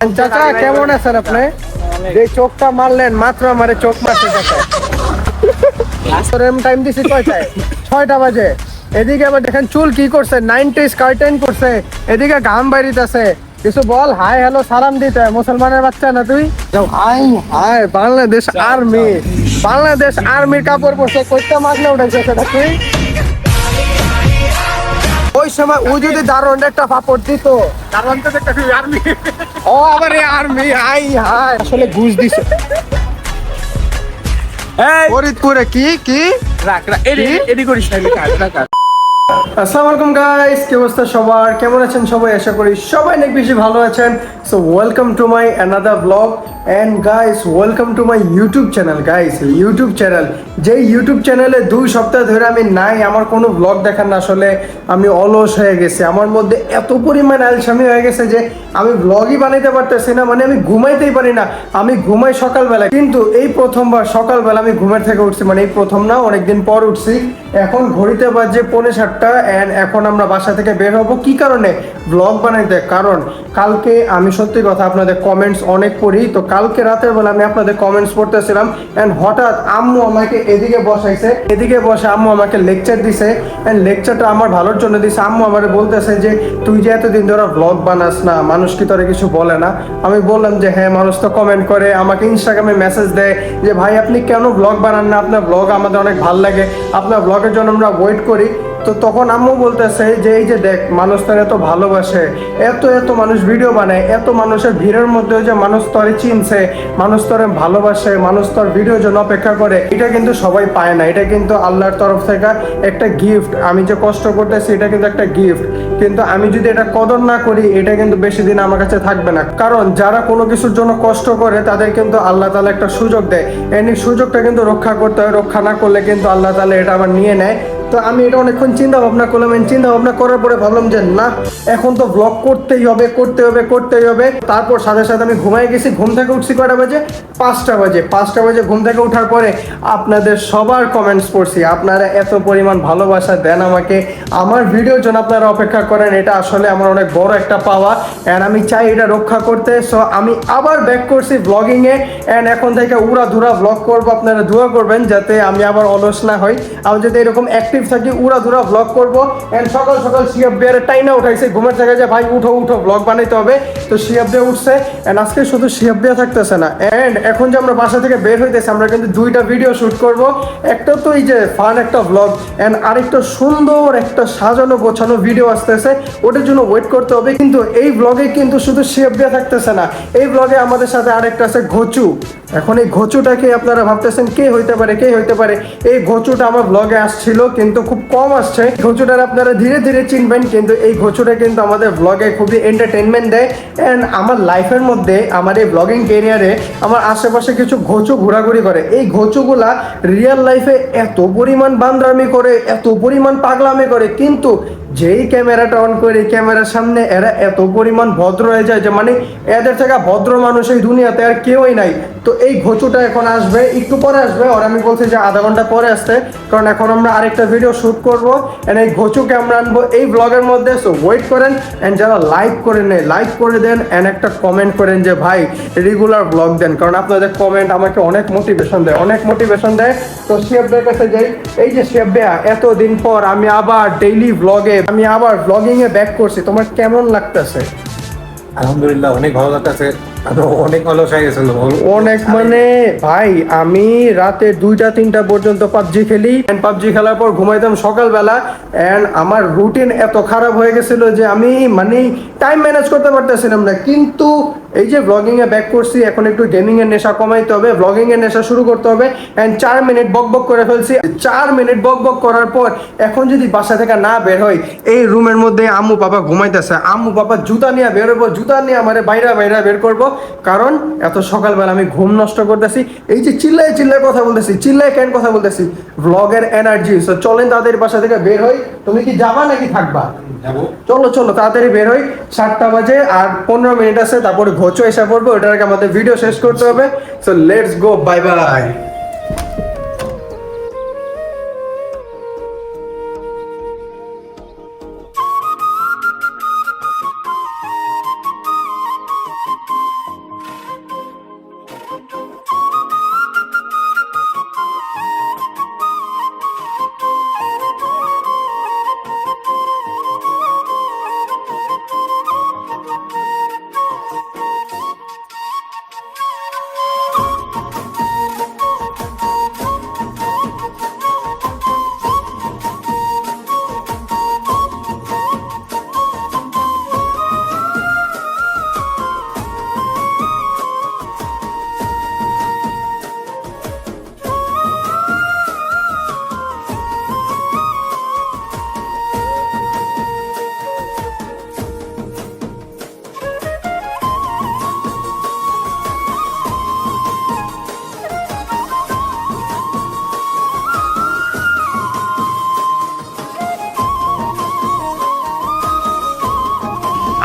চাচা কেমন আছেন আপনি? যে চোখটা মারলেন মাত্র আমারে চোখ মারছে চাচা। টাইম দিছি কয়টায়? ছয়টা বাজে। এদিকে আবার দেখেন চুল কি করছে? নাইনটি স্কার্টেন করছে। এদিকে ঘাম বাইরিতেছে। কিছু বল? হাই হ্যালো সালাম দিতে। মুসলমানের বাচ্চা না তুই? Hi hi Bangladesh army. Bangladesh আর্মির কাপড় পরছে। কইতে মারলে উঠেছে সেটা তুই? ওই সময় ও যদি দারুণ একটা পাপড় দিত। কারণ তো একটা আর্মি ও আবার আর্মি হাই হাই। আসলে ঘুষ দিছে। ফরিদপুরে কি কি? রাখ রাখ এডি এডি করিস না এডি রাখ। আসসালামু আলাইকুম গাইস কি অবস্থা সবার? কেমন আছেন সবাই? আশা করি সবাই অনেক বেশি ভালো আছেন। So welcome to my another blog and guys welcome to my YouTube channel guys YouTube channel যেই ইউটিউব চ্যানেলে দুই সপ্তাহ ধরে আমি নাই, আমার কোনো ব্লগ দেখার না আসলে আমি অলস হয়ে গেছি। আমার মধ্যে এত পরিমাণ আলসামি হয়ে গেছে যে আমি ব্লগই বানাইতে পারতেছি না মানে আমি ঘুমাইতেই পারি না। আমি ঘুমাই সকালবেলা। কিন্তু এই প্রথমবার সকালবেলা আমি ঘুমের থেকে উঠছি। মানে এই প্রথম না, অনেকদিন পর উঠছি। এখন ঘড়িতে বাজে পৌনে সাতটা। অ্যান্ড এখন আমরা বাসা থেকে বের হব। কি কারণে? ব্লগ বানাইতে। কারণ, কালকে আমি সত্যি কথা আপনাদের কমেন্টস অনেক পড়ি, তো কালকে রাতের বেলা আমি আপনাদের কমেন্টস পড়তেছিলাম অ্যান্ড হঠাৎ আম্মু আমাকে এদিকে বসাইছে। এদিকে বসে আম্মু আমাকে লেকচার দিছে অ্যান্ড লেকচারটা আমার ভালোর জন্য দিছে। আম্মু আমার বলতেছে যে, তুই যে এতদিন ধরে ব্লগ বানাস না, মানুষ কি তোরে কিছু বলে না? আমি বললাম যে হ্যাঁ মানুষ তো কমেন্ট করে, আমাকে ইনস্টাগ্রামে মেসেজ দেয় যে, ভাই, আপনি কেন ব্লগ বানান না? আপনার ব্লগ আমাদের অনেক ভালো লাগে। আপনার ব্লগের জন্য আমরা ওয়েট করি। তো তখন আম্মু বলতেছে যে, এই যে দেখ, মানুষ তোর এত ভালোবাসে, এত এত মানুষ ভিডিও বানায়, এত মানুষের ভিড়ের মধ্যে যে মানুষ তোরে চিনছে, মানুষ তোরে ভালোবাসে, মানুষ তোর ভিডিওর জন্য অপেক্ষা করে। এটা কিন্তু সবাই পায় না, এটা কিন্তু আল্লাহর তরফ থেকে একটা গিফট আমি যে কষ্ট করতেছি, এটা কিন্তু একটা গিফট কিন্তু আমি যদি এটা কদর না করি, এটা কিন্তু বেশি দিন আমার কাছে থাকবে না। কারণ যারা কোনো কিছুর জন্য কষ্ট করে, তাদের কিন্তু আল্লাহ তালা একটা সুযোগ দেয়। এনি সুযোগটা কিন্তু রক্ষা করতে হয়, রক্ষা না করলে কিন্তু আল্লাহ তালা এটা আবার নিয়ে নেয়। তো আমি এটা অনেকক্ষণ চিন্তা ভাবনা করলাম চিন্তা ভাবনা করার পরে ভাবলাম যে না, এখন তো ব্লগ করতেই হবে করতে হবে, করতেই হবে। তারপর সাথে সাথে আমি ঘুমাই গেছি, ঘুম থেকে উঠছি কয়টা বাজে? পাঁচটা বাজে। পাঁচটা বাজে ঘুম থেকে ওঠার পরে আপনাদের সবার কমেন্টস পড়ছি। আপনারা এত পরিমাণ ভালোবাসা দেন আমাকে। আমার ভিডিওর জন্য আপনারা অপেক্ষা করেন, এটা আসলে আমার অনেক বড় একটা পাওয়া অ্যান্ড আমি চাই এটা রক্ষা করতে। সো আমি আবার ব্যাক করছি ব্লগিংয়ে অ্যান্ড এখন থেকে উড়া ধুরা ব্লগ করব, আপনারা দোয়া করবেন যাতে আমি আবার অলস না হই। আমি যদি এরকম অ্যাক্টিভ থাকি, উড়া ধুরা ব্লগ করব। অ্যান্ড সকাল সকাল শিয়াব বিয়ারের টাইনা উঠাইছে, ঘুমের থেকে যে, ভাই, উঠো উঠো ব্লগ বানাইতে হবে। তো শিয়াব দিয়ে উঠছে অ্যান্ড আজকে শুধু শিয়াব দিয়ে থাকতেছে না। অ্যান্ড এখন যে আমরা বাসা থেকে বের হইতেছি, আমরা কিন্তু দুইটা ভিডিও শুট করব। একটা তো এই যে ফান একটা ব্লগ অ্যান্ড আরেকটা সুন্দর একটা সাজানো গোছানো ভিডিও আসতেছে। ওটার জন্য ওয়েট করতে হবে, কিন্তু এই ব্লগে কিন্তু শুধু শেপ দিয়ে থাকতেছে না। এই ব্লগে আমাদের সাথে আরেকটা আছে ঘচু। এখন এই ঘচুটাকে আপনারা ভাবতেছেন, কে হইতে পারে, কে হইতে পারে? এই ঘচুটা আমার ব্লগে আসছিল, কিন্তু খুব কম আসছে। ঘচুটার আপনারা ধীরে ধীরে চিনবেন, কিন্তু এই ঘচুটা কিন্তু আমাদের ব্লগে খুবই এন্টারটেনমেন্ট দেয়। অ্যান্ড আমার লাইফের মধ্যে, আমার এই ব্লগিং কেরিয়ারে আমার আশেপাশে কিছু ঘোচু ঘোরাঘুরি করে। এই ঘোচুগুলা রিয়েল লাইফে এত পরিমাণ বান্দরামি করে, এত পরিমাণ পাগলামি করে, কিন্তু যেই ক্যামেরাটা অন করে ক্যামেরার সামনে এরা এত পরিমাণ ভদ্র হয়ে যায় যে মানে এদের থেকে ভদ্র মানুষ এই দুনিয়াতে আর কেউই নাই। তো এই ঘচুটা এখন আসবে, একটু পরে আসবে। আর আমি বলছি যে আধা ঘণ্টা পরে আসতে কারণ এখন আমরা আরেকটা ভিডিও শ্যুট করব। এন্ড এই ঘচুকে আমরা আনব এই ব্লগের মধ্যে। সো ওয়েট করেন অ্যান্ড যারা লাইক করে নেয় লাইক করে দেন অ্যান্ড একটা কমেন্ট করেন যে, ভাই রেগুলার ব্লগ দেন। কারণ আপনাদের কমেন্ট আমাকে অনেক মোটিভেশন দেয়, অনেক মোটিভেশন দেয়। তো শেফদের কাছে যাই। এই যে শেফ বেয়া এতদিন পর আমি আবার ডেইলি ব্লগে আমি আবার ব্লগিং এ ব্যাক করছি তোমার কেমন লাগতেছে? আলহামদুলিল্লাহ অনেক ভালো লাগতেছে। অনেক মানে ভাই, আমি রাতে দুইটা, তিনটা পর্যন্ত পাবজি খেলি। পাবজি খেলার পর ঘুমাইতাম সকালবেলা। অ্যান্ড আমার রুটিন এত খারাপ হয়ে গেছিল যে আমি মানে টাইম ম্যানেজ করতে পারতেছিলাম না। কিন্তু এই যে ব্লগিং এ ব্যাক করছি, এখন একটু গেমিং এর নেশা কমাইতে হবে ব্লগিং এর নেশা শুরু করতে হবে। অ্যান্ড চার মিনিট বক বক করে ফেলছি। চার মিনিট বক বক করার পর এখন যদি বাসা থেকে না বের হয় এই রুমের মধ্যে আম্মু বাবা ঘুমাইতেছে। আম্মু বাবা জুতা নিয়ে বেরোবো জুতা নিয়ে আমার বাইরে বাইরা বের করব। কারণ এত সকালবেলা আমি ঘুম নষ্ট করতেছি। এই যে চিল্লায় চিল্লায় কথা বলতেছি চিল্লায় কেন কথা বলতেছি? ব্লগের এনার্জি সো চলেন তাদের বাসা থেকে বের হই। তুমি কি যাবা নাকি থাকবা? চলো চলো তাড়াতাড়ি বের হই। সাতটা বাজে আর পনেরো মিনিট আছে তারপরে ঘোচো এসে পড়বে ওটার আগে আমাদের ভিডিও শেষ করতে হবে। So let's go bye bye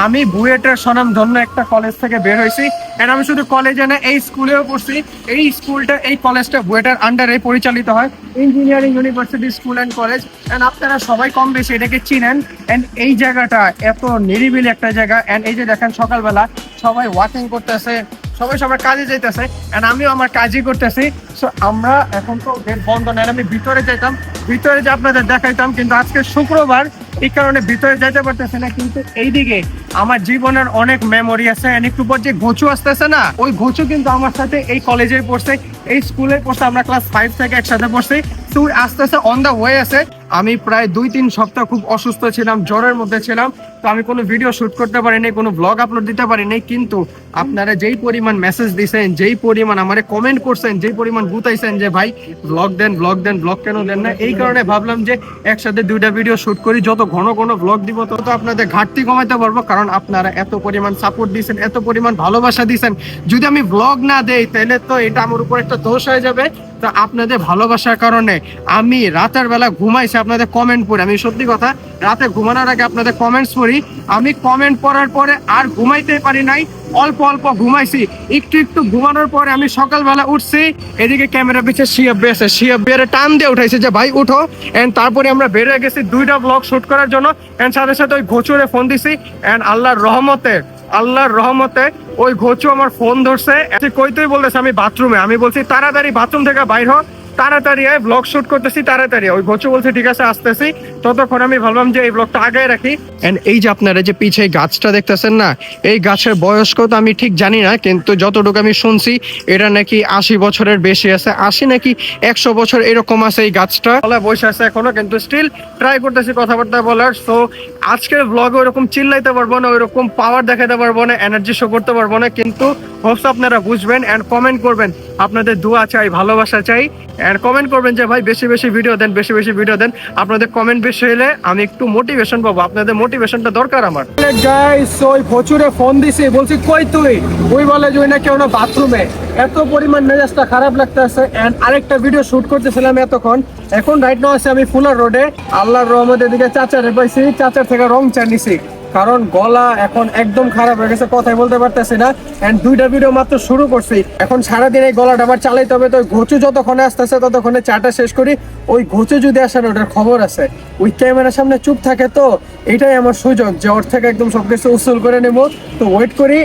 আমি বুয়েটের ধন্য একটা কলেজ থেকে বের হয়েছি এন্ড আমি শুধু কলেজে না, এই স্কুলেও পড়ছি। এই স্কুলটা এই কলেজটা বুয়েটের আন্ডারে পরিচালিত হয় engineering university school and college and আপনারা সবাই কম বেশি এটাকে চিনেন অ্যান্ড এই জায়গাটা এত নিরিবিলি একটা জায়গা অ্যান্ড এই যে দেখেন সকালবেলা সবাই ওয়াকিং করতেছে, সবাই সবার কাজে যাইতেছে অ্যান্ড আমিও আমার কাজই করতেছি। সো আমরা এখন তো বন্ধ নেই আমি ভিতরে যাইতাম, ভিতরে যে আপনাদের দেখাইতাম, কিন্তু আজকে শুক্রবার এই কারণে ভিতরে যাইতে পারতেছে না, কিন্তু এইদিকে আমার জীবনের অনেক মেমোরি আছে। একটু পর যে ঘুচু আসতেছে না, ওই ঘুচু কিন্তু আমার সাথে এই কলেজে পড়ছে, এই স্কুলে পড়ছে, আমরা ক্লাস ফাইভ থেকে একসাথে পড়ছি। তো আস্তে আস্তে অন দ্য ওয়ে আছে। আমি প্রায় দুই তিন সপ্তাহ খুব অসুস্থ ছিলাম, জ্বরের মধ্যে ছিলাম। তো আমি কোনো ভিডিও শুট করতে পারিনি, কোনো ব্লগ আপলোড দিতে পারিনি, কিন্তু আপনারা যেই পরিমাণ মেসেজ দিছেন, যেই পরিমাণ আমারে কমেন্ট করছেন, যেই পরিমাণ গুতাইছেন যে, ভাই ব্লগ দেন ব্লগ দেন ব্লগ কেন দেন না? এই কারণে ভাবলাম যে, একসাথে দুইটা ভিডিও শুট করি, যত ঘন ঘন ব্লগ দিব তত আপনাদের ঘাটতি কমাইতে পারব, কারণ আপনারা এত পরিমাণ সাপোর্ট দিয়েছেন এত পরিমাণ ভালোবাসা দিয়েছেন যদি আমি ব্লগ না দেই, তাহলে তো এটা আমার উপর একটা দোষ হয়ে যাবে। তা আপনাদের ভালোবাসার কারণে আমি রাতের বেলা ঘুমাইছি, আপনাদের কমেন্ট পড়ে। আমি সত্যি কথা, রাতে ঘুমানোর আগে আপনাদের কমেন্টস পড়ি। আমি কমেন্ট পড়ার পরে আর ঘুমাইতে পারি নাই, অল্প অল্প ঘুমাইছি। একটু একটু ঘুমানোর পরে আমি সকালবেলা উঠছি, এদিকে ক্যামেরা পিছিয়ে শিয়াব বেসে শিয়াব বেড়ে টান দিয়ে উঠাইছে যে, ভাই, উঠো। অ্যান্ড তারপরে আমরা বেরিয়ে গেছি দুইটা ব্লগ শ্যুট করার জন্য। অ্যান্ড সাথে সাথে ওই ঘোচুরে ফোন দিছি। অ্যান্ড আল্লাহর রহমতে আল্লাহর রহমতে ওই ঘোচু আমার ফোন ধরছে। কইতেই বলতেছে, আমি বাথরুমে আমি বলছি, তাড়াতাড়ি বাথরুম থেকে বাইর হ। তাড়াতাড়ি আয় ব্লগ শুট করতেছি, তাড়াতাড়ি ওই ঘোচু বলছে, ঠিক আছে, আসতেছি। ততক্ষণ আমি ভাবলাম যে এই ব্লগটা আগে রাখি। এন্ড এই যে আপনারা যে পিছে গাছটা দেখতেছেন না, এই গাছের বয়স কত আমি ঠিক জানি না, কিন্তু যতটুকু আমি শুনছি, এটা নাকি আশি বছরের বেশি আছে। আশি নাকি একশো বছর এরকম আছে এই গাছটা। বলা বসে আছে এখনও, কিন্তু স্টিল ট্রাই করতেছি কথাবার্তা বলার। সো আজকের ব্লগে ওরকম চিল্লাইতে পারব না ওইরকম পাওয়ার দেখাতে পারব না এনার্জি শো করতে পারব না, কিন্তু হোপস আপনারা বুঝবেন এন্ড কমেন্ট করবেন। আপনাদের দোয়া চাই, ভালোবাসা চাই এন্ড কমেন্ট করবেন যে, ভাই, বেশি বেশি ভিডিও দেন, বেশি বেশি ভিডিও দেন। আপনাদের কমেন্ট বেশি হলে আমি একটু মোটিভেশন পাবো, আপনাদের মোটিভেশনটা দরকার আমার। গাইস ওই প্রচুরে ফোন দিছি, বলছি, কই তুই? ওই বলে যে ওই নাকি ওনা বাথরুমে এত পরিমাণ মেজাজটা খারাপ লাগতেছে এন্ড আরেকটা ভিডিও শুট করতেছিলাম এতক্ষণ। এখন রাইট নাও আছে আমি ফুলার রোডে আল্লাহর রহমতের দিকে চাচারে পাইছি, চাচার থেকে রং চা নিছি। কারণ গলা এখন একদম খারাপ হয়ে গেছে, কথাই বলতে পারতেছি না। এন্ড দুইটা ভিডিও মাত্র শুরু করছি। এখন সারাদিন এই গলাটা আবার চালাইতে হবে, তো ঘুচু যতক্ষণে আসতেছে ততক্ষণে চাটা শেষ করি। ওই ঘুচু যদি আসে না, ওটার খবর আছে। ওই ক্যামেরার সামনে চুপ থাকে তো, এটাই আমার সুযোগ যে ওর থেকে একদম সব কিছু উসুল করে নেব। তো ওয়েট করি।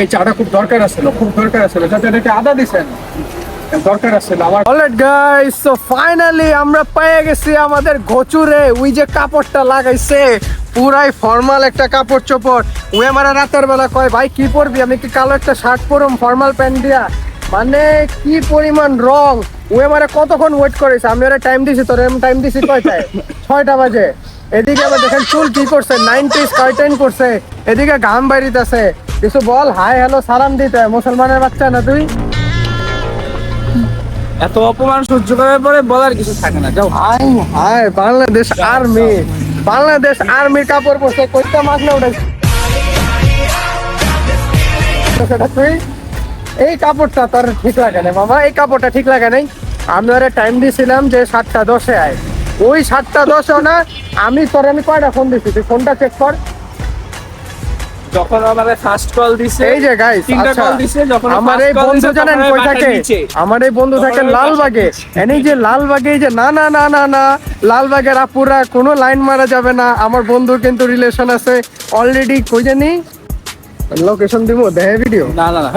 এই চাটা খুব দরকার আছিল খুব দরকার আছিল যাতে এটাকে আদা দিছেন। গাইস ফাইনালি আমরা গেছি আমাদের ঘচুরে। ওই যে কাপড়টা লাগাইছে, পুরাই ফর্মাল একটা কাপড় চোপড়। রাতের বেলা কয়, ভাই, কি পরবি? আমি কি কালো একটা শার্ট ফর্মাল প্যান্ট দিয়া? মানে কি পরিমাণ রং। ও আমারে কতক্ষণ ওয়েট করেছে? আমি ওরা টাইম দিছি, তোর টাইম দিছি কয়টায়? ছয়টা বাজে। এদিকে আবার দেখেন চুল কি করছে? নাইনটিস কার্টেন করছে। এদিকে ঘাম বাইরিতেছে। কিছু বল, হাই হ্যালো সালাম দিতে। মুসলমানের বাচ্চা না তুই? এত অপমান সহ্য করার পরে বলার কিছু থাকে না, যাও। Hi hi Bangladesh army, Bangladesh আর্মির কাপড় পরছে, কইটা মাছ না তুই এই কাপড়টা তোর ঠিক লাগে না মামা, এই কাপড়টা ঠিক লাগে নাই। আমি ওরা টাইম দিয়েছিলাম যে সাতটা দশে আয়। ওই সাতটা দশও না, আমি, তোর আমি কয়টা ফোন দিছি? তুই ফোনটা চেক কর। যখন আমাদের ফার্স্ট কল দিছে এই যে গাইস তিনটা কল দিছে যখন আমার এই বন্ধু জানেন কই থাকে? আমার এই বন্ধু থাকে লালবাগে। এনে যে লালবাগে এই যে না না না না না লালবাগের আপুরা কোনো লাইন মারা যাবে না। আমার বন্ধুর কিন্তু রিলেশন আছে অলরেডি কই জানি? লোকেশন দিব দেহে ভিডিও না না না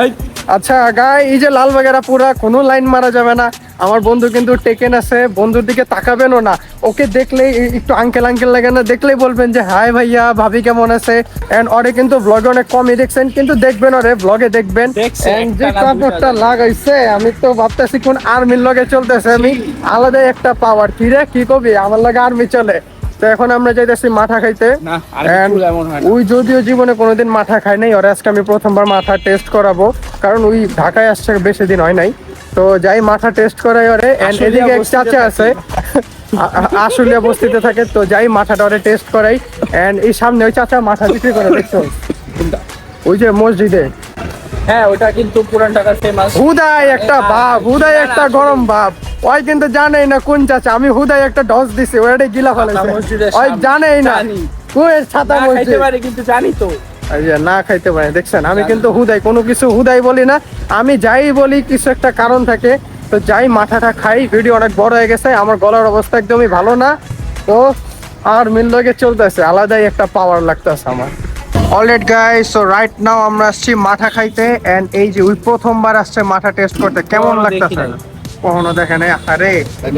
আচ্ছা গাই এই যে লালবাগের আপুরা কোনো লাইন মারা যাবে না। আমার বন্ধু কিন্তু টেকেন আছে বন্ধুর দিকে তাকাবেনও না। ওকে দেখলে একটু আঙ্কেল আঙ্কেল লাগে না দেখলেই বলবেন যে হাই ভাইয়া ভাবি কেমন আছে? এন্ড ওরে কিন্তু ব্লগে অনেক কমই দেখছেন কিন্তু দেখবেন ওরে ব্লগে দেখবেন। যে কাপড়টা লাগাইছে আমি তো ভাবতেছি কোন আর্মির লগে চলতেছে আমি আলাদা একটা পাওয়ার কি রে কি কবি? আমার লগে আর্মি চলে। তো এখন আমরা যাইতেছি মাঠা খাইতে। ওই যদিও জীবনে কোনোদিন মাথা খায় নাই ওরা আজকে আমি প্রথমবার মাথা টেস্ট করাবো। কারণ ওই ঢাকায় আসছে বেশি দিন হয় নাই। তো যাই মাথা টেস্ট করাই ওরে। আশুলিয়া এদিকে এক চাচা আছে। আ- আ- আশুলিয়া বস্তিতে থাকে। তো যাই মাথাটা ওরে টেস্ট করাই। এন্ড এই সামনে ওই চাচা মাথা বিক্রি করে দেখছ? ওই যে মসজিদে। হ্যাঁ ওটা কিন্তু পুরান ঢাকার ফেমাস হুদাই একটা বাপ হুদাই একটা গরম বাপ। ওই কিন্তু জানেই না কোন চাচা। আমি হুদাই একটা ডস দিছি ওই গিলা ফেলেছে ওই জানেই না। কুয়ের ছাতা পারি কিন্তু জানি তো। না খাইতে পারে দেখছেন? আমি কিন্তু হুদাই কোনো কিছু হুদাই বলি না। আমি যাই বলি কিছু একটা কারণ থাকে। তো যাই মাথাটা খাই ভিডিও অনেক বড় হয়ে গেছে আমার গলার অবস্থা একদমই ভালো না। তো আর মিল লগে চলতেছে আলাদাই একটা পাওয়ার লাগতেছে আমার। Alright guys so right now আমরা আসছি মাথা খাইতে এন্ড এই যে ওই প্রথমবার আসছে মাথা টেস্ট করতে কেমন লাগতেছে? নাই। কখনো দেখে নাই? আরে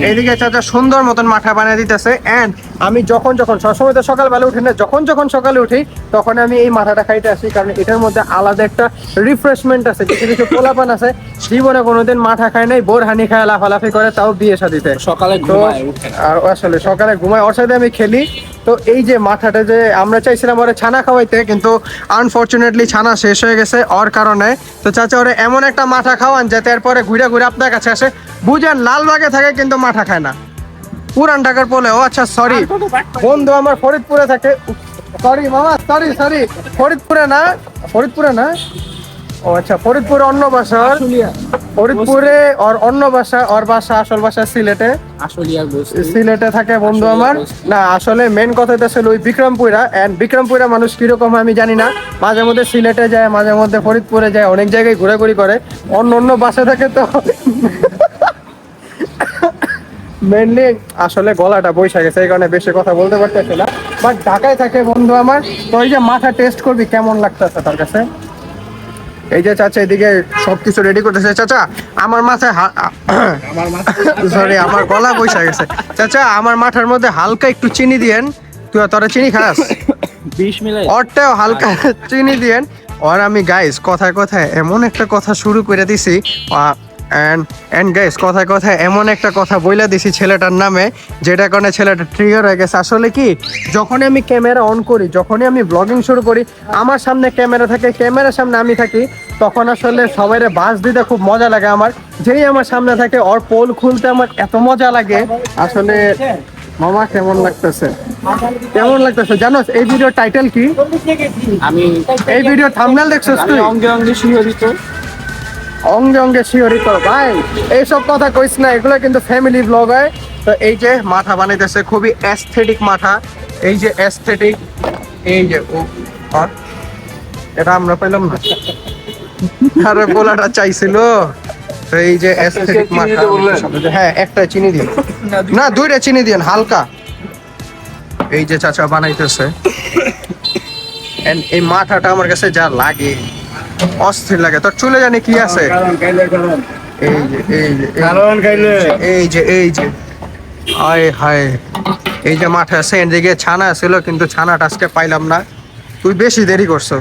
এইদিকে চাচা সুন্দর মতন মাথা বানিয়ে দিতেছে। এন্ড আমি যখন যখন সবসময় তো সকালবেলা উঠি না যখন যখন সকালে উঠি তখন আমি এই মাথাটা খাইতে আসি কারণ এটার মধ্যে আলাদা একটা রিফ্রেশমেন্ট আছে কিছু কিছু পোলাপান আছে। জীবনে কোনোদিন মাথা খায় নাই বোর হানি খায় লাফালাফি করে তাও বিয়ে শাদিতে। সকালে ঘুমায় আর আসলে সকালে ঘুমায় ওর সাথে আমি খেলি। তো এই যে মাথাটা যে আমরা চাইছিলাম ওরা ছানা খাওয়াইতে, কিন্তু আনফরচুনেটলি ছানা শেষ হয়ে গেছে ওর কারণে। তো চাচা ওরা এমন একটা মাথা খাওয়ান যাতে এরপরে ঘুরে ঘুরে আপনার কাছে আসে। বুঝেন লালবাগে থাকে কিন্তু মাথা খায় না। পুরান ঢাকার বলে ও আচ্ছা সরি বন্ধু আমার ফরিদপুরে থাকে। সরি মামা সরি সরি ফরিদপুরে না ফরিদপুরে না? ও আচ্ছা ফরিদপুরে অন্য ভাষা? ফরিদপুরে ওর অন্য ভাষা ওর ভাষা আসল ভাষা সিলেটে? সিলেটে থাকে বন্ধু আমার? না আসলে মেন কথা ছিল ওই বিক্রমপুরা। এন্ড বিক্রমপুরা মানুষ কীরকম আমি জানি না। মাঝে মধ্যে সিলেটে যায় মাঝে মধ্যে ফরিদপুরে যায় অনেক জায়গায় ঘোরাঘুরি করে। অন্য অন্য বাসা থাকে তো। মেনলি আসলে গলাটা বৈশা গেছে এই কারণে বেশি কথা বলতে পারতেছে না। বাট ঢাকায় থাকে বন্ধু আমার তো ওই যে মাথা টেস্ট করবি কেমন লাগতেছে তার কাছে? এই যে চাচা এদিকে সবকিছু রেডি করতেছে। চাচা আমার মাথায় সরি আমার গলা বৈশা গেছে। চাচা আমার মাথার মধ্যে হালকা একটু চিনি দিয়েন। তুই তোরা চিনি খাস? বিশ ওরটাও হালকা চিনি দিয়েন। আর আমি গাইস কথায় কথায় এমন একটা কথা শুরু করে দিছি। এন্ড এন্ড গাইস কথায় কথায় এমন একটা কথা বইলা দিছি ছেলেটার নামে যেটা কারণে ছেলেটা ট্রিগার হয়ে গেছে। আসলে কি যখনই আমি ক্যামেরা অন করি যখনই আমি ব্লগিং শুরু করি আমার সামনে ক্যামেরা থাকে ক্যামেরার সামনে আমি থাকি তখন আসলে সবাইরে বাস দিতে খুব মজা লাগে আমার। যেই আমার সামনে থাকে ওর পোল খুলতে আমার এত মজা লাগে। আসলে মামা কেমন লাগতেছে? কেমন লাগতেছে? জানোস এই ভিডিও টাইটেল কি? আমি এই ভিডিও থাম্বনেল দেখছিস আমি তুই অঙ্গে অঙ্গে শিহরিত অঙ্গে অঙ্গে শিওরিত ভাই। এইসব কথা কইস না এগুলো কিন্তু ফ্যামিলি ব্লগ হয়। তো এই যে মাথা বানাইতেছে খুবই অ্যাস্থেটিক মাথা। এই যে অ্যাস্থেটিক এই যে ও এটা আমরা পেলাম না। আরে চাইছিল। তো এই যে অ্যাস্থেটিক মাথা। হ্যাঁ একটা চিনি দিন। না দুইটা। চিনি দিন হালকা। এই যে চাচা বানাইতেছে। এই মাথাটা আমার কাছে যা লাগে। অস্থির লাগে। তোর চলে জানি কি আছে? এই যে এই যে এই- কারণ খাইলে এই যে এই যে। আয় হায়। এই যে মাঠে আছে এদিকে ছানা ছিল কিন্তু ছানাটা আজকে পাইলাম না। তুই বেশি দেরি করছস।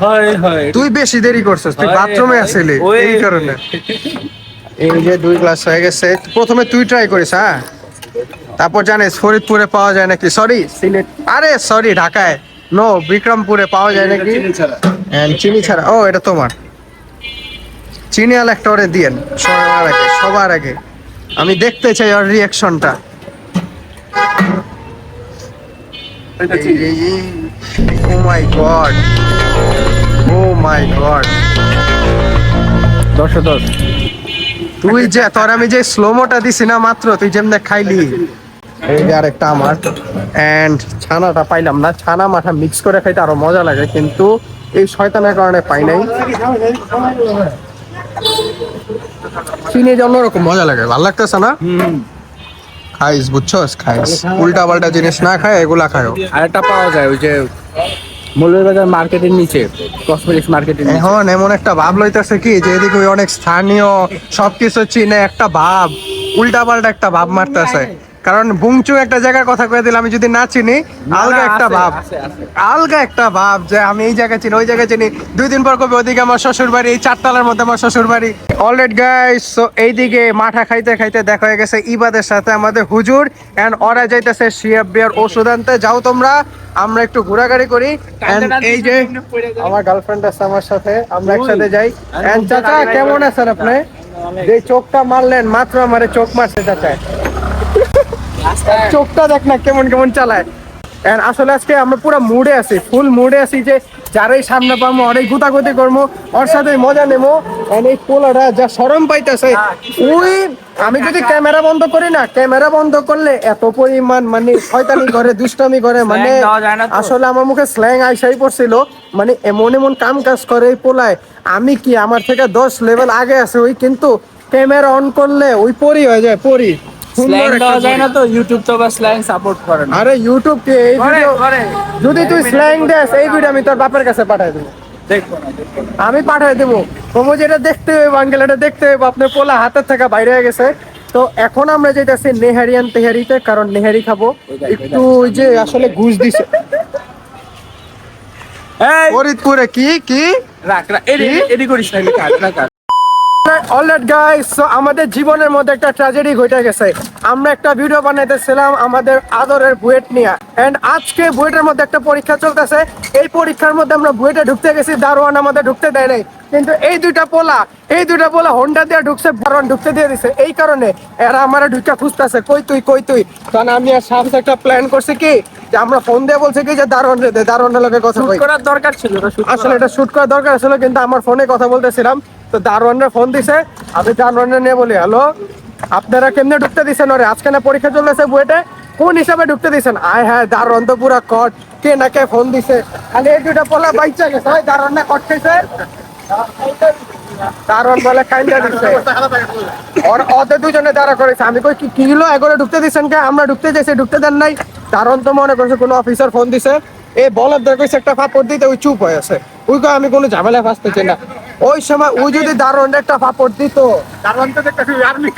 হয় হয়। তুই বেশি দেরি করছস তুই বাথরুমে। আসিলি এই কারণে। এই যে দুই গ্লাস হয়ে গেছে। প্রথমে তুই ট্রাই করিস হ্যাঁ? তারপর জানিস ফরিদপুরে পাওয়া যায় নাকি? সরি সিলেট আরে সরি ঢাকায়। নো বিক্রমপুরে পাওয়া যায় নাকি? চিনি ছাড়া ও এটা তোমার। চিনি আল একটা ওরে দিয়েন সবার আগে সবার আগে। আমি দেখতে চাই ওর রিয়াকশনটা ও মাই গড ও মাই গড দশ দশ তুই যে তোর আমি যে স্লোমোটা দিছি না মাত্র তুই যেমনে খাইলি। এই যে আরেকটা আমার। এন্ড ছানাটা পাইলাম না। ছানা মাথা মিক্স করে খাইতে আরও মজা লাগে কিন্তু এই শয়তানের কারণে পাই নাই। চিনি যে অন্যরকম মজা লাগে ভালো লাগতেছে না? খাইস বুঝছস? খাইস। উল্টা পাল্টা জিনিস না খায় এগুলা খায় আরেকটা পাওয়া যায় ওই যে মৌলভীবাজার মার্কেটের নিচে কসমেটিক্স মার্কেটের এখন এমন একটা ভাব লইতেছে কি যে এদিকে অনেক স্থানীয় সবকিছু চিনে একটা ভাব উল্টা পাল্টা একটা ভাব মারতেছে। কারণ বুংচু একটা জায়গার কথা কয়ে দিলে আমি যদি না চিনি আলগা একটা ভাব। আলগা একটা ভাব যে আমি এই জায়গায় চিনি ওই জায়গায় চিনি। দুই দিন পর কবে ওদিকে আমার শ্বশুর বাড়ি এই চারতলার মধ্যে আমার শ্বশুর বাড়ি অলরেড গাইস সো এইদিকে মাঠা খাইতে খাইতে দেখা হয়ে গেছে ইবাদের সাথে আমাদের হুজুর এন্ড ওরা যাইতেছে শিয়াব বিয়ার ওষুধ আনতে। যাও তোমরা আমরা একটু ঘোরাঘুরি করি। এই যে আমার গার্লফ্রেন্ড আছে আমার সাথে আমরা একসাথে যাই। এন্ড চাচা কেমন আছেন আপনি? যে চোখটা মারলেন মাত্র আমারে চোখ মারছে চাচা। চোখটা দেখ না কেমন কেমন চালায়। আসলে আজকে আমরা পুরো মুডে আছি ফুল মুডে আছি যে যারাই সামনে পাবো অনেক গুতাগুতি করব ওর সাথে মজা নেব আর এই পোলাটা যা সরম পাইতেছে ওই আমি যদি ক্যামেরা বন্ধ করি না ক্যামেরা বন্ধ করলে এত পরিমাণ মানে শয়তানি করে দুষ্টামি করে মানে। আসলে আমার মুখে স্ল্যাং আইসাই পড়ছিল মানে এমন এমন কাম কাজ করে এই পোলায়। আমি কি আমার থেকে দশ লেভেল আগে আছে ওই কিন্তু ক্যামেরা অন করলে ওই পরি হয়ে যায় পরি। সুন্দর দেওয়া যায় না তো ইউটিউব তো বা স্ল্যাং সাপোর্ট করে না। আরে ইউটিউব কে এই ভিডিও যদি তুই স্ল্যাং দেস এই ভিডিও আমি তোর বাপের কাছে পাঠাই দেবো। আমি পাঠাই দেবো। যেটা দেখতে হবে আঙ্কেল এটা দেখতে হবে আপনার পোলা হাতের থেকে বাইরে হয়ে গেছে। তো এখন আমরা যেতেছি নেহারিয়ান তেহারিতে কারণ নেহারি খাব। একটু ওই যে আসলে ঘুষ দিছে। এই! ফরিদপুরে কি কি? রাখ রাখ এডি এডি করিস না কাট না কাট। অলরেড গাইস আমাদের জীবনের মধ্যে একটা ট্র্যাজেডি ঘটে গেছে। আমরা একটা ভিডিও বানাইতেছিলাম আমাদের আদরের বুয়েট নিয়ে। এন্ড আজকে বুয়েটের মধ্যে একটা পরীক্ষা চলতেছে। এই পরীক্ষার মধ্যে আমরা বুয়েটে ঢুকতে গেছি, দারোয়ান আমাদের ঢুকতে দেয় নাই। কিন্তু এই দুইটা পোলা, এই দুইটা পোলা হোন্ডা দিয়ে ঢুকছে, দারোয়ান ঢুকতে দিয়ে দিছে। এই কারণে এরা আমার ঢুকা খুঁজতেছে, কই তুই কই তুই? কারণ আমি আর সামনে একটা প্ল্যান করছি কি যে আমরা ফোন দিয়ে বলছি কি যে দারোয়ান রে লোকের কথা কই। করার দরকার ছিল আসলে এটা শুট করা দরকার ছিল কিন্তু আমার ফোনে কথা বলতেছিলাম। তো দারোয়ানরা ফোন দিছে আমি দারোয়ানরা নিয়ে বলি হ্যালো আপনারা কেমনে ঢুকতে দিছেন ওরে? আজকে না পরীক্ষা চলেছে বুয়েটে? কোন হিসাবে ঢুকতে দিছেন? আয় হ্যাঁ দারোয়ান তো পুরা কট কে না কে ফোন দিছে? খালি এই দুটা পোলা বাইচা গেছে। দারোয়ান না কট খাইছে দারোয়ান বলে কাইন্দা দিছে। ওর ওদের দুজনে দাঁড়া করেছে। আমি কই কি কি এগোরে ঢুকতে দিছেন কে? আমরা ঢুকতে যাইছি ঢুকতে দেন নাই। দারোয়ান তো মনে করছে কোনো অফিসার ফোন দিছে। এ বলার দরকার হইছে একটা ফাপড় দিতে। ওই চুপ হয়ে আছে। ওই কয় আমি কোনো ঝামেলা ফাঁসতেছি না। ওই সময় ওই যদি দারোয়ান একটা ফাপড় দিত। তো দেখতেছি আর্মি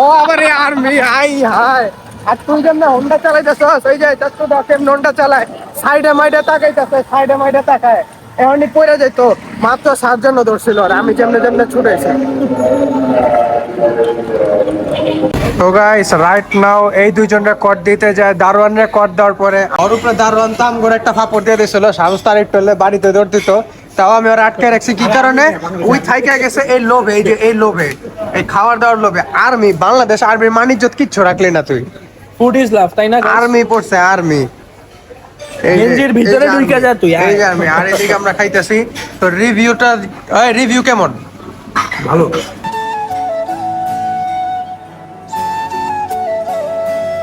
ও আবার এই আর্মি হাই হাই। আর তুই যেমন হোন্ডা চালাইতেছস ওই যে চাচ্ছু হোন্ডা চালায় সাইডে মাইডে তাকাইতেছে সাইডে মাইডে তাকায়। এমনি পড়ে যেত মাত্র সাত জন্য ধরছিল আর আমি যেমনে যেমনে ছুটেছি তো গাইস রাইট নাও এই দুইজনরা কট দিতে যায় দারোয়ানরে কট দেওয়ার পরে ওর উপরে দারোয়ান তাম করে একটা ফাপড় দিয়ে দিয়েছিল সাহস তার একটু হলে বাড়িতে দৌড় দিত। তাও আমি ওর আটকে রাখছি কি কারণে? ওই থাইকে গেছে এই লোভে এই যে এই লোভে এই খাবার দাওয়ার লোভে। আর্মি বাংলাদেশ আর্মির মানিজ্যত কিচ্ছু রাখলি না তুই। ফুড ইজ লাভ তাই না আর্মি পড়ছে আর্মি গেঞ্জির ভিতরে ঢুইকা যা তুই, এই যে আর্মি আর এদিকে আমরা খাইতেছি। তো রিভিউটা রিভিউ কেমন? ভালো।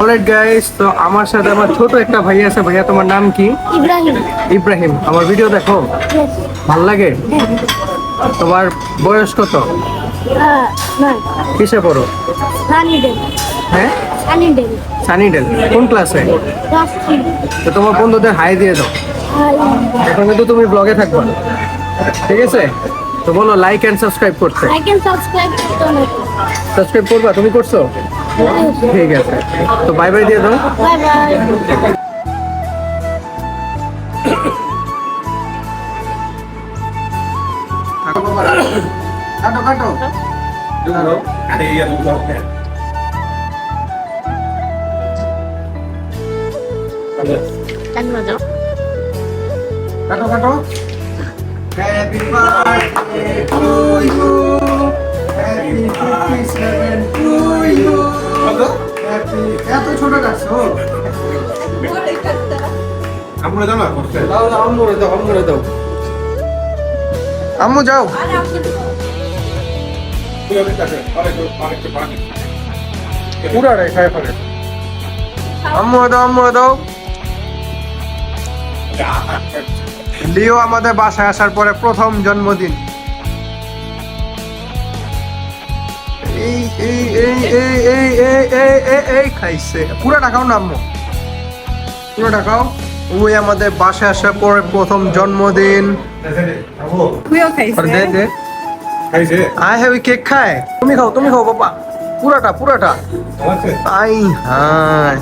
অলরাইট গাইস তো আমার সাথে আমার ছোট একটা ভাই আছে। ভাইয়া তোমার নাম কি? ইব্রাহিম। ইব্রাহিম। আমার ভিডিও দেখো। ভালো লাগে? তোমার বয়স কত? হ্যাঁ কিসে পড়ো? হ্যাঁ? সানি ডেল। সানিডেল কোন ক্লাসে তো তোমার বন্ধুদের হাই দিয়ে দাও। এখন কিন্তু তুমি ব্লগে থাকবা। ঠিক আছে? তো বলো লাইক এন্ড সাবস্ক্রাইব করতে। লাইক এন্ড সাবস্ক্রাইব করতে সাবস্ক্রাইব করবা? তুমি করছ? ঠিক আছে। তো বাই বাই দিয়ে দাও। বাই বাই কাটো কাটো। আরে ইয়া কাটো কাটো। Happy birthday to you এত ছোট গাছ ও। আমরা দাও না করতে। দাও দাও আমরা দাও আমরা দাও। আম্মু যাও। পুরা রে খায় ফলে আম্মু দাও আম্মু দাও। লিও আমাদের বাসায় আসার পরে প্রথম জন্মদিন। এই এই এই এই এই এই এই এই এই খাইছে। পুরাটা খাও না আম্মু পুরোটা খাও ওই আমাদের বাসায় আসার পরে প্রথম জন্মদিন। আর দে দে। আয় হ্যাঁ ওই কেক খায়। তুমি খাও তুমি খাও বাবা পুরাটা পুরাটা। আই হাই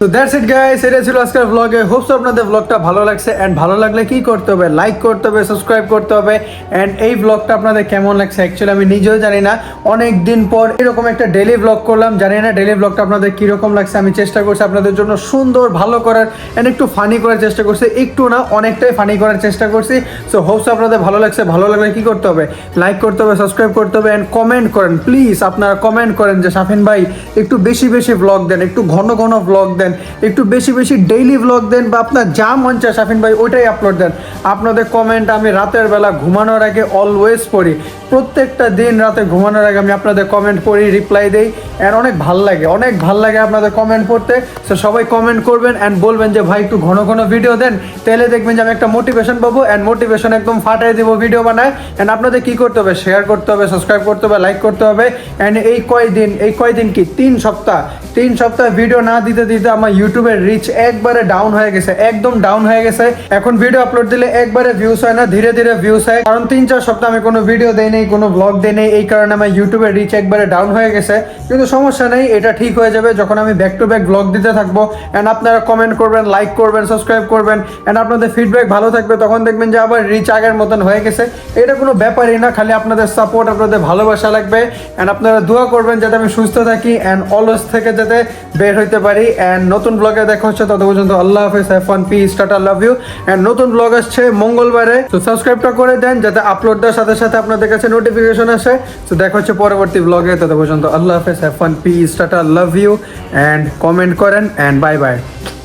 তো দ্যাটস ইট গাইস এটা ছিল আজকের ব্লগে হোপস আপনাদের ব্লগটা ভালো লাগছে। এন্ড ভালো লাগলে কি করতে হবে? লাইক করতে হবে সাবস্ক্রাইব করতে হবে। এন্ড এই ব্লগটা আপনাদের কেমন লাগছে? অ্যাকচুয়ালি আমি নিজেও জানি না। অনেক দিন পর এরকম একটা ডেলি ব্লগ করলাম। জানি না ডেলি ব্লগটা আপনাদের কীরকম লাগছে। আমি চেষ্টা করছি আপনাদের জন্য সুন্দর, ভালো করার এন্ড একটু ফানি করার চেষ্টা করছি। একটু না, অনেকটাই ফানি করার চেষ্টা করছি। সো হোপস আপনাদের ভালো লাগছে। ভালো লাগলে কি করতে হবে? লাইক করতে হবে সাবস্ক্রাইব করতে হবে। এন্ড কমেন্ট করেন প্লিজ আপনারা কমেন্ট করেন যে সাফিন ভাই, একটু বেশি বেশি ব্লগ দেন। একটু ঘন ঘন ব্লগ দেন। দেন, একটু বেশি বেশি ডেইলি ব্লগ দেন বা আপনার যা মন চায়, শাফিন ভাই, ওইটাই আপলোড দেন। আপনাদের কমেন্ট আমি রাতের বেলা ঘুমানোর আগে অলওয়েজ পড়ি। প্রত্যেকটা দিন রাতে ঘুমানোর আগে আমি আপনাদের কমেন্ট পড়ি রিপ্লাই দেই। অ্যান্ড অনেক ভালো লাগে, অনেক ভালো লাগে আপনাদের কমেন্ট পড়তে। সো সবাই কমেন্ট করবেন অ্যান্ড বলবেন যে, ভাই, একটু ঘন ঘন ভিডিও দেন। তাহলে দেখবেন যে আমি একটা মোটিভেশন পাবো অ্যান্ড মোটিভেশন একদম ফাটাই দেবো ভিডিও বানায়। অ্যান্ড আপনাদের কি করতে হবে? শেয়ার করতে হবে সাবস্ক্রাইব করতে হবে লাইক করতে হবে। অ্যান্ড এই কয়দিন এই কয়দিন কি? তিন সপ্তাহ। তিন সপ্তাহ ভিডিও না দিতে দিতে আমার ইউটিউবের রিচ একবারে ডাউন হয়ে গেছে, একদম ডাউন হয়ে গেছে। এখন ভিডিও আপলোড দিলে একবারে ভিউস হয় না, ধীরে ধীরে ভিউস হয়। কারণ তিন চার সপ্তাহ আমি কোনো ভিডিও দেই নেই, কোনো ব্লগ দেই নেই, এই কারণে আমার ইউটিউবের রিচ একবারে ডাউন হয়ে গেছে। কিন্তু সমস্যা নেই, এটা ঠিক হয়ে যাবে। যখন আমি ব্যাক টু ব্যাক ব্লগ দিতে থাকব অ্যান্ড আপনারা কমেন্ট করবেন লাইক করবেন সাবস্ক্রাইব করবেন অ্যান্ড আপনাদের ফিডব্যাক ভালো থাকবে, তখন দেখবেন যে আবার রিচ আগের মতন হয়ে গেছে। এটা কোনো ব্যাপারই না, খালি আপনাদের সাপোর্ট আপনাদের ভালোবাসা লাগবে অ্যান্ড আপনারা দোয়া করবেন যাতে আমি সুস্থ থাকি অ্যান্ড অলওয়েজ থেকে যাতে বের হইতে পারি। অ্যান্ড নতুন ব্লগে দেখা হচ্ছে তত পর্যন্ত আল্লাহ হাফিজ have fun peace tata love you and নতুন ব্লগ আসছে মঙ্গলবারে। তো সাবস্ক্রাইবটা করে দেন, যাতে আপলোড দেওয়ার সাথে সাথে আপনাদের কাছে নোটিফিকেশন আসে। তো দেখা হচ্ছে পরবর্তী ব্লগে তত পর্যন্ত আল্লাহ হাফিজ have fun. Peace, tata, love you, and comment, Karan, and bye bye.